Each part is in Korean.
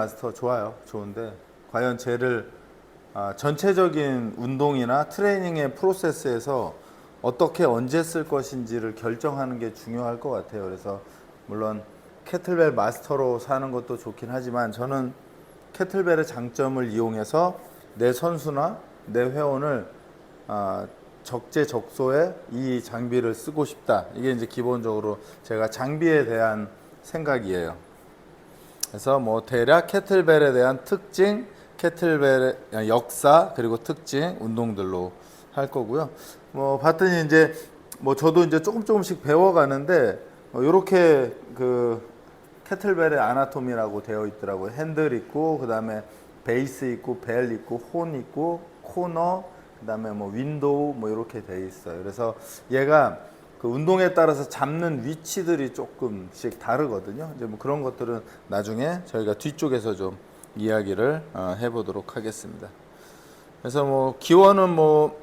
마스터 좋아요. 좋은데 과연 쟤를 아, 전체적인 운동이나 트레이닝의 프로세스에서 어떻게 언제 쓸 것인지를 결정하는 게 중요할 것 같아요. 그래서 물론 캐틀벨 마스터로 사는 것도 좋긴 하지만 저는 캐틀벨의 장점을 이용해서 내 선수나 내 회원을 아, 적재적소에 이 장비를 쓰고 싶다. 이게 이제 기본적으로 제가 장비에 대한 생각이에요. 그래서 뭐 대략 캐틀벨에 대한 특징, 캐틀벨의 역사 그리고 특징 운동들로 할 거고요. 뭐 봤더니 이제 뭐 저도 이제 조금 조금씩 배워가는데 이렇게 그 캐틀벨의 아나토미라고 되어 있더라고요. 핸들 있고 그다음에 베이스 있고 벨 있고 혼 있고 코너 그다음에 뭐 윈도우 뭐 이렇게 돼 있어요. 그래서 얘가 그 운동에 따라서 잡는 위치들이 조금씩 다르거든요. 이제 뭐 그런 것들은 나중에 저희가 뒤쪽에서 좀 이야기를 어, 해보도록 하겠습니다. 그래서 뭐 기원은 뭐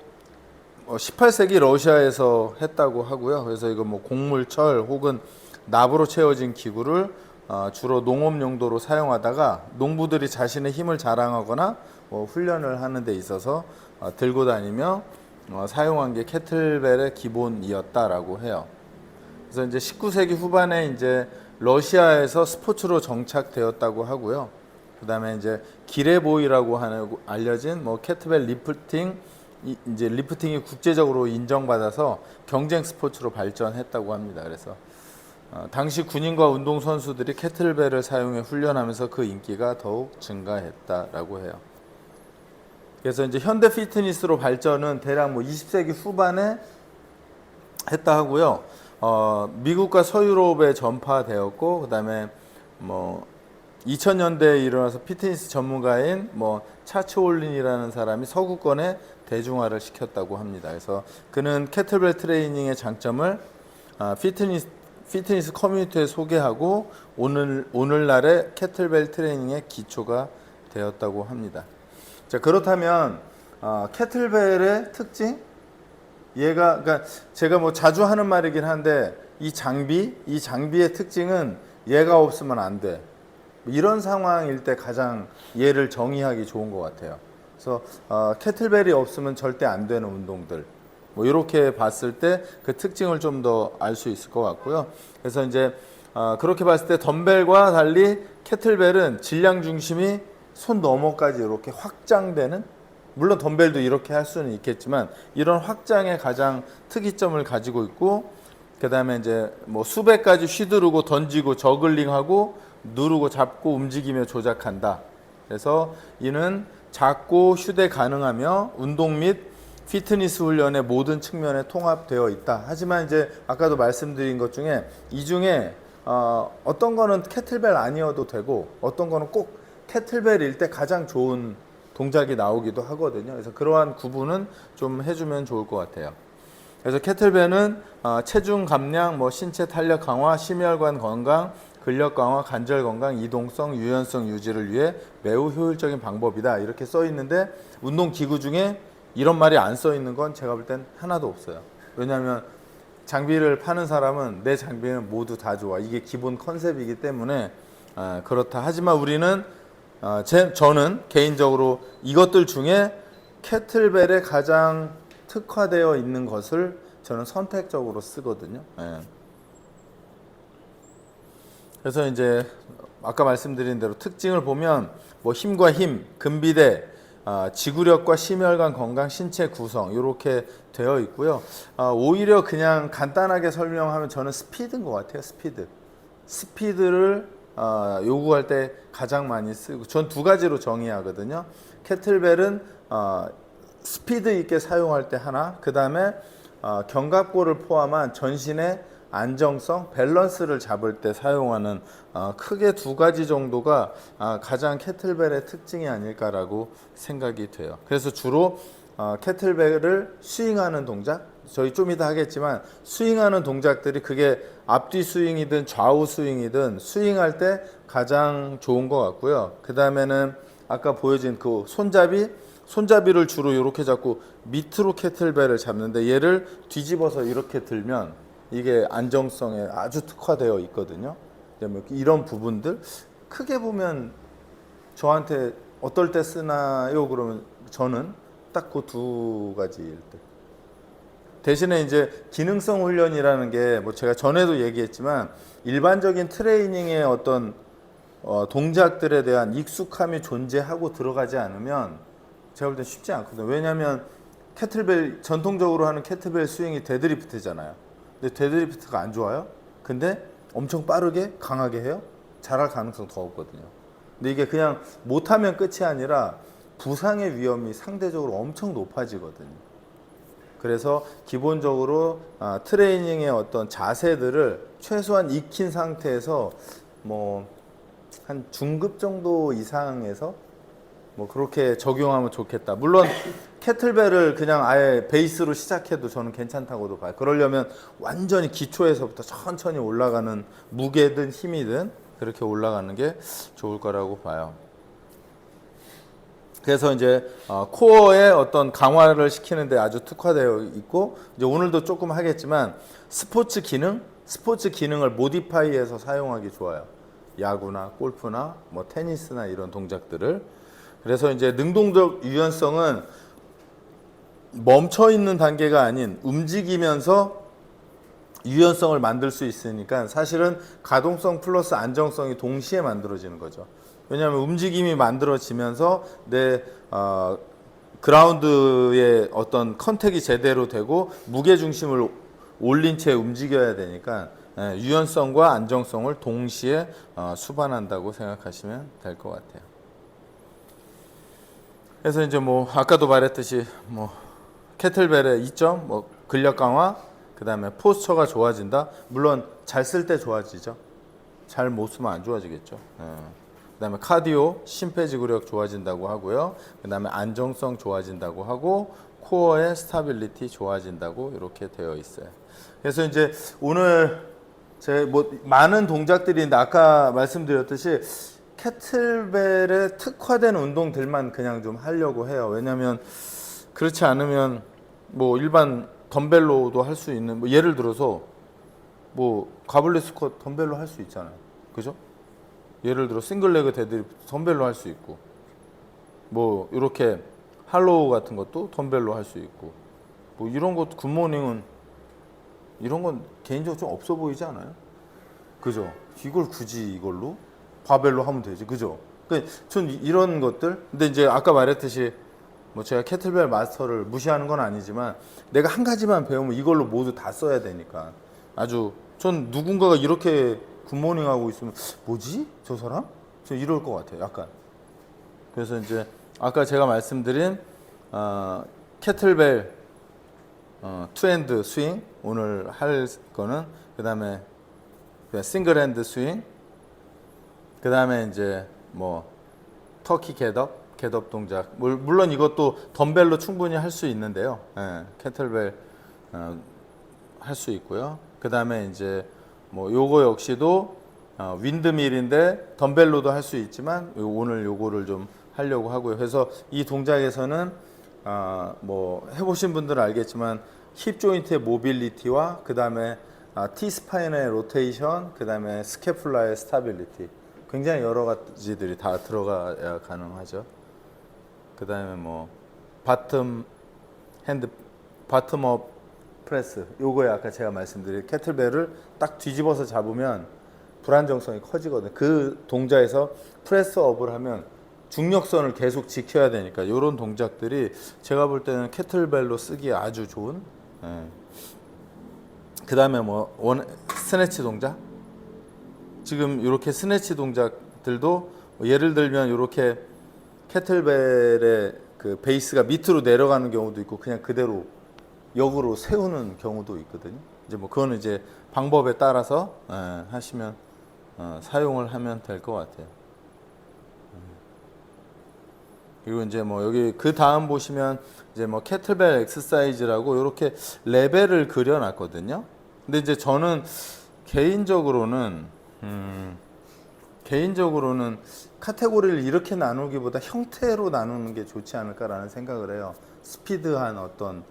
18세기 러시아에서 했다고 하고요. 그래서 이거 뭐 곡물 철 혹은 납으로 채워진 기구를 어, 주로 농업 용도로 사용하다가 농부들이 자신의 힘을 자랑하거나 뭐 훈련을 하는 데 있어서 어, 들고 다니며 어, 사용한 게 캐틀벨의 기본이었다라고 해요. 그래서 이제 19세기 후반에 이제 러시아에서 스포츠로 정착되었다고 하고요. 그다음에 이제 기레보이라고 하는 알려진 뭐 캐트벨 리프팅 이- 이제 리프팅이 국제적으로 인정받아서 경쟁 스포츠로 발전했다고 합니다. 그래서 어, 당시 군인과 운동 선수들이 캐틀벨을 사용해 훈련하면서 그 인기가 더욱 증가했다라고 해요. 그래서 이제 현대 피트니스로 발전은 대략 뭐 20세기 후반에 했다 하고요. 어, 미국과 서유럽에 전파되었고 그다음에 뭐 2000년대에 일어나서 피트니스 전문가인 뭐 차츠올린이라는 사람이 서구권에 대중화를 시켰다고 합니다. 그래서 그는 캐틀벨 트레이닝의 장점을 아, 피트니스 피트니스 커뮤니티에 소개하고 오늘 오늘날의 캐틀벨 트레이닝의 기초가 되었다고 합니다. 자 그렇다면 아, 캐틀벨의 특징 얘가 그러니까 제가 뭐 자주 하는 말이긴 한데 이 장비 이 장비의 특징은 얘가 없으면 안 돼. 이런 상황일 때 가장 얘를 정의하기 좋은 것 같아요. 그래서 어, 캐틀벨이 없으면 절대 안 되는 운동들. 뭐 이렇게 봤을 때 그 특징을 좀 더 알 수 있을 것 같고요. 그래서 이제 어, 그렇게 봤을 때 덤벨과 달리 캐틀벨은 질량 중심이 손 너머까지 이렇게 확장되는 물론 덤벨도 이렇게 할 수는 있겠지만 이런 확장의 가장 특이점을 가지고 있고 그다음에 이제 뭐 수백까지 휘두르고 던지고 저글링하고 누르고 잡고 움직이며 조작한다. 그래서 이는 작고 휴대 가능하며 운동 및 피트니스 훈련의 모든 측면에 통합되어 있다. 하지만 이제 아까도 말씀드린 것 중에 이 중에 어, 어떤 거는 캐틀벨 아니어도 되고 어떤 거는 꼭 캐틀벨일 때 가장 좋은 동작이 나오기도 하거든요. 그래서 그러한 구분은 좀 해주면 좋을 것 같아요. 그래서 캐틀벨은 어, 체중 감량, 뭐 신체 탄력 강화, 심혈관 건강, 근력 강화, 관절 건강, 이동성, 유연성 유지를 위해 매우 효율적인 방법이다. 이렇게 써 있는데 운동 기구 중에 이런 말이 안 써 있는 건 제가 볼 땐 하나도 없어요. 왜냐하면 장비를 파는 사람은 내 장비는 모두 다 좋아. 이게 기본 컨셉이기 때문에 아, 그렇다. 하지만 우리는 아, 제, 저는 개인적으로 이것들 중에 캐틀벨에 가장 특화되어 있는 것을 저는 선택적으로 쓰거든요. 예. 그래서 이제 아까 말씀드린 대로 특징을 보면 뭐 힘과 힘, 근비대, 아, 지구력과 심혈관 건강, 신체 구성 이렇게 되어 있고요. 아, 오히려 그냥 간단하게 설명하면 저는 스피드인 것 같아요. 스피드. 스피드를 아, 요구할 때 가장 많이 쓰고 전 두 가지로 정의하거든요. 캐틀벨은 아, 스피드 있게 사용할 때 하나, 그 다음에 어, 견갑골을 포함한 전신의 안정성, 밸런스를 잡을 때 사용하는 어, 크게 두 가지 정도가 아, 가장 캐틀벨의 특징이 아닐까라고 생각이 돼요. 그래서 주로 어, 캐틀벨을 스윙하는 동작, 저희 좀 이따 하겠지만 스윙하는 동작들이 그게 앞뒤 스윙이든 좌우 스윙이든 스윙할 때 가장 좋은 것 같고요. 그 다음에는 아까 보여진 그 손잡이 손잡이를 주로 이렇게 잡고 밑으로 캐틀벨을 잡는데 얘를 뒤집어서 이렇게 들면 이게 안정성에 아주 특화되어 있거든요. 뭐 이런 부분들 크게 보면 저한테 어떨 때 쓰나요? 그러면 저는 딱 그 두 가지일 때. 대신에 이제 기능성 훈련이라는 게 뭐 제가 전에도 얘기했지만 일반적인 트레이닝의 어떤 어, 동작들에 대한 익숙함이 존재하고 들어가지 않으면 제가 볼때 쉽지 않거든요. 왜냐하면 캐틀벨 전통적으로 하는 캐틀벨 스윙이 데드리프트잖아요. 근데 데드리프트가 안 좋아요. 근데 엄청 빠르게 강하게 해요. 잘할 가능성 더 없거든요. 근데 이게 그냥 못하면 끝이 아니라 부상의 위험이 상대적으로 엄청 높아지거든요. 그래서 기본적으로 아, 트레이닝의 어떤 자세들을 최소한 익힌 상태에서 뭐 한 중급 정도 이상에서 뭐 그렇게 적용하면 좋겠다. 물론 캐틀벨을 그냥 아예 베이스로 시작해도 저는 괜찮다고도 봐요. 그러려면 완전히 기초에서부터 천천히 올라가는 무게든 힘이든 그렇게 올라가는 게 좋을 거라고 봐요. 그래서 이제 어, 코어의 어떤 강화를 시키는데 아주 특화되어 있고 이제 오늘도 조금 하겠지만 스포츠 기능, 스포츠 기능을 모디파이해서 사용하기 좋아요. 야구나 골프나 뭐 테니스나 이런 동작들을 그래서 이제 능동적 유연성은 멈춰 있는 단계가 아닌 움직이면서 유연성을 만들 수 있으니까 사실은 가동성 플러스 안정성이 동시에 만들어지는 거죠. 왜냐하면 움직임이 만들어지면서 내 어, 그라운드의 어떤 컨택이 제대로 되고 무게 중심을 올린 채 움직여야 되니까 예, 유연성과 안정성을 동시에 어, 수반한다고 생각하시면 될 것 같아요. 그래서 이제 뭐 아까도 말했듯이 뭐 캐틀벨의 이점, 뭐 근력 강화, 그 다음에 포스처가 좋아진다. 물론 잘 쓸 때 좋아지죠. 잘 못 쓰면 안 좋아지겠죠. 예. 그 다음에 카디오, 심폐지구력 좋아진다고 하고요. 그 다음에 안정성 좋아진다고 하고 코어의 스타빌리티 좋아진다고 이렇게 되어 있어요. 그래서 이제 오늘 제 뭐 많은 동작들이 있는데 아까 말씀드렸듯이 캐틀벨에 특화된 운동들만 그냥 좀 하려고 해요. 왜냐하면 그렇지 않으면 뭐 일반 덤벨로도 할 수 있는 뭐 예를 들어서 뭐 가블리 스쿼트 덤벨로 할 수 있잖아요. 그죠? 예를 들어 싱글레그 데드리프트 덤벨로 할 수 있고 뭐 이렇게 할로우 같은 것도 덤벨로 할 수 있고 뭐 이런 것 굿모닝은 이런 건 개인적으로 좀 없어 보이지 않아요? 그죠? 이걸 굳이 이걸로 바벨로 하면 되지, 그죠? 그전 이런 것들. 근데 이제 아까 말했듯이 뭐 제가 캐틀벨 마스터를 무시하는 건 아니지만 내가 한 가지만 배우면 이걸로 모두 다 써야 되니까 아주 전 누군가가 이렇게 굿모닝 하고 있으면 뭐지 저 사람? 저 이럴 것 같아요, 약간. 그래서 이제 아까 제가 말씀드린 어, 캐틀벨 어, 투핸드 스윙 오늘 할 거는 그 다음에 싱글 핸드 스윙 그 다음에 이제 뭐 터키 겟업 겟업 동작 물- 물론 이것도 덤벨로 충분히 할 수 있는데요 예, 캐틀벨 어, 할수 있고요 그 다음에 이제 뭐 요거 역시도 어, 윈드밀인데 덤벨로도 할 수 있지만 요- 오늘 요거를 좀 하려고 하고요 그래서 이 동작에서는 아, 뭐 해보신 분들은 알겠지만 힙 조인트의 모빌리티와 그 다음에 아, T 스파인의 로테이션, 그 다음에 스케플라의 스타빌리티 굉장히 여러 가지들이 다 들어가야 가능하죠. 그 다음에 뭐 바텀 핸드 바텀업 프레스 요거에 아까 제가 말씀드린 캐틀벨을 딱 뒤집어서 잡으면 불안정성이 커지거든요. 그 동작에서 프레스업을 하면 중력선을 계속 지켜야 되니까 이런 동작들이 제가 볼 때는 캐틀벨로 쓰기에 아주 좋은. 그 다음에 뭐 원 스네치 동작. 지금 이렇게 스네치 동작들도 뭐 예를 들면 이렇게 캐틀벨의 그 베이스가 밑으로 내려가는 경우도 있고 그냥 그대로 역으로 세우는 경우도 있거든요. 이제 뭐 그거는 이제 방법에 따라서 예, 하시면 어, 사용을 하면 될 것 같아요. 그리고 이제 뭐 여기 그 다음 보시면 이제 뭐 캐틀벨 엑서사이즈라고 이렇게 레벨을 그려놨거든요. 근데 이제 저는 개인적으로는 음, 개인적으로는 카테고리를 이렇게 나누기보다 형태로 나누는 게 좋지 않을까라는 생각을 해요. 스피드한 어떤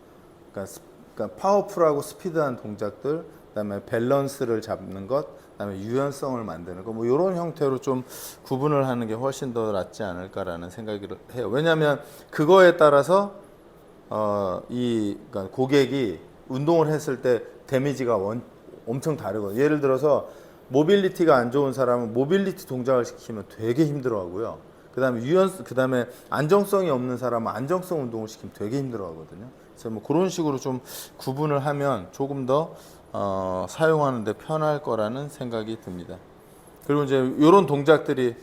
그러니까, 스- 그러니까 파워풀하고 스피드한 동작들, 그다음에 밸런스를 잡는 것, 그다음에 유연성을 만드는 거뭐 이런 형태로 좀 구분을 하는 게 훨씬 더 낫지 않을까라는 생각을 해요. 왜냐하면 그거에 따라서 어 이 그러니까 고객이 운동을 했을 때 데미지가 원, 엄청 다르거든요. 예를 들어서 모빌리티가 안 좋은 사람은 모빌리티 동작을 시키면 되게 힘들어하고요. 그다음에 유연 그다음에 안정성이 없는 사람은 안정성 운동을 시키면 되게 힘들어하거든요. 그래서 뭐 그런 식으로 좀 구분을 하면 조금 더 어, 사용하는데 편할 거라는 생각이 듭니다. 그리고 이제 이런 동작들이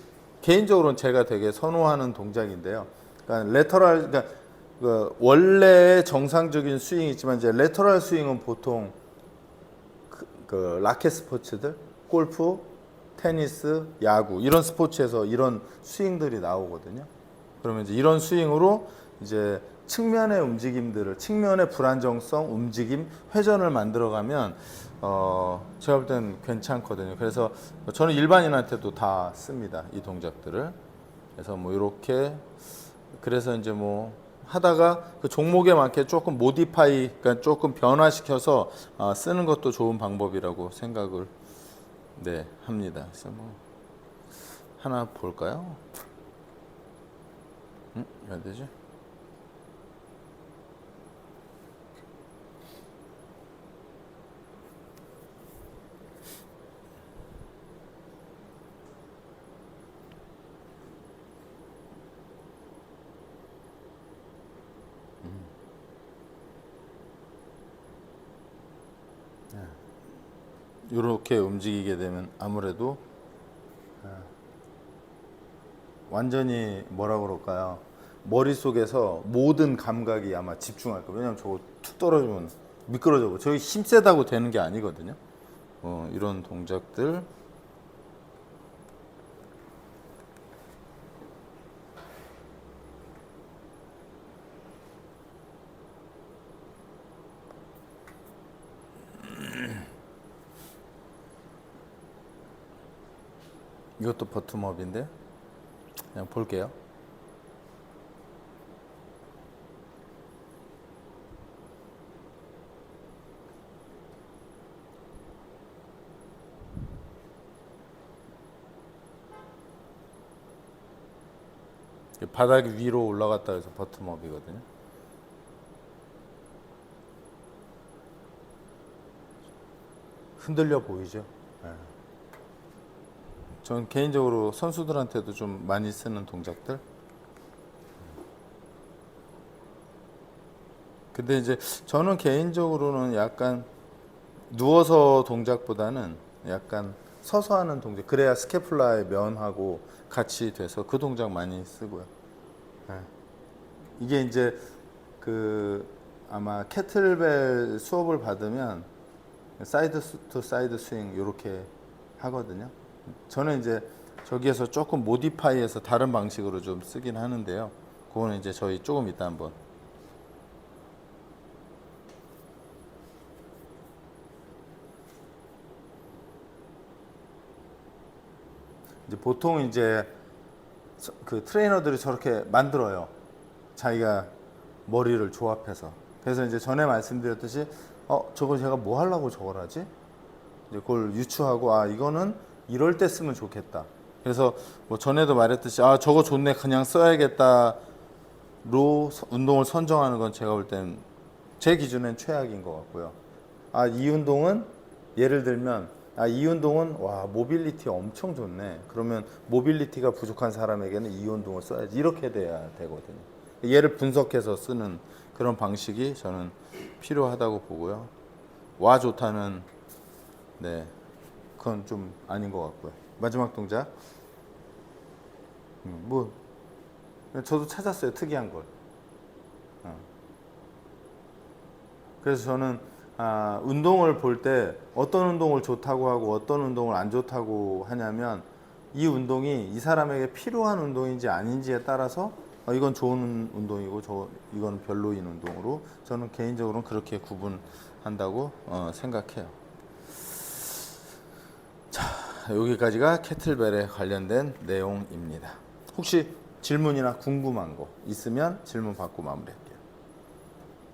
개인적으로는 제가 되게 선호하는 동작인데요. 그러니까 레터럴 그러니까 그 원래의 정상적인 스윙이 있지만 이제 레터럴 스윙은 보통 그, 그 라켓 스포츠들, 골프, 테니스, 야구 이런 스포츠에서 이런 스윙들이 나오거든요. 그러면 이제 이런 스윙으로 이제 측면의 움직임들을 측면의 불안정성, 움직임, 회전을 만들어가면 어 제가 볼 땐 괜찮거든요. 그래서 저는 일반인한테도 다 씁니다. 이 동작들을. 그래서 뭐 이렇게 그래서 이제 뭐 하다가 그 종목에 맞게 조금 모디파이, 그러니까 조금 변화시켜서 아, 쓰는 것도 좋은 방법이라고 생각을 네 합니다. 그래서 뭐 하나 볼까요? 음, 안 되지? 이렇게 움직이게 되면 아무래도 아, 완전히 뭐라 그럴까요? 머릿속에서 모든 감각이 아마 집중할 거예요. 왜냐면 저거 툭 떨어지면 미끄러져. 저기 힘 세다고 되는 게 아니거든요. 어, 이런 동작들. 이것도 버텀업인데 그냥 볼게요. 바닥 위로 올라갔다 해서 버텀업이거든요. 흔들려 보이죠? 네. 전 개인적으로 선수들한테도 좀 많이 쓰는 동작들. 근데 이제 저는 개인적으로는 약간 누워서 동작보다는 약간 서서 하는 동작. 그래야 스케플라의 면하고 같이 돼서 그 동작 많이 쓰고요. 네. 이게 이제 그 아마 캐틀벨 수업을 받으면 사이드 투 사이드 스윙 이렇게 하거든요. 저는 이제 저기에서 조금 모디파이해서 다른 방식으로 좀 쓰긴 하는데요. 그거는 이제 저희 조금 이따 한번 이제 보통 이제 서- 그 트레이너들이 저렇게 만들어요. 자기가 머리를 조합해서. 그래서 이제 전에 말씀드렸듯이 어 저거 제가 뭐 하려고 저걸 하지? 이제 그걸 유추하고 아 이거는 이럴 때 쓰면 좋겠다. 그래서 뭐 전에도 말했듯이 아 저거 좋네 그냥 써야겠다로 서- 운동을 선정하는 건 제가 볼 땐 제 기준엔 최악인 것 같고요. 아 이 운동은 예를 들면 아 이 운동은 와 모빌리티 엄청 좋네. 그러면 모빌리티가 부족한 사람에게는 이 운동을 써야지 이렇게 돼야 되거든요. 얘를 분석해서 쓰는 그런 방식이 저는 필요하다고 보고요. 와 좋다는 네 그건 좀 아닌 것 같고요. 마지막 동작. 음, 뭐 저도 찾았어요 특이한 걸. 어. 그래서 저는 아, 운동을 볼 때 어떤 운동을 좋다고 하고 어떤 운동을 안 좋다고 하냐면 이 운동이 이 사람에게 필요한 운동인지 아닌지에 따라서 어, 이건 좋은 운동이고 저 이건 별로인 운동으로 저는 개인적으로는 그렇게 구분한다고 어, 생각해요. 자, 여기까지가 캐틀벨에 관련된 내용입니다. 혹시 질문이나 궁금한 거 있으면 질문 받고 마무리.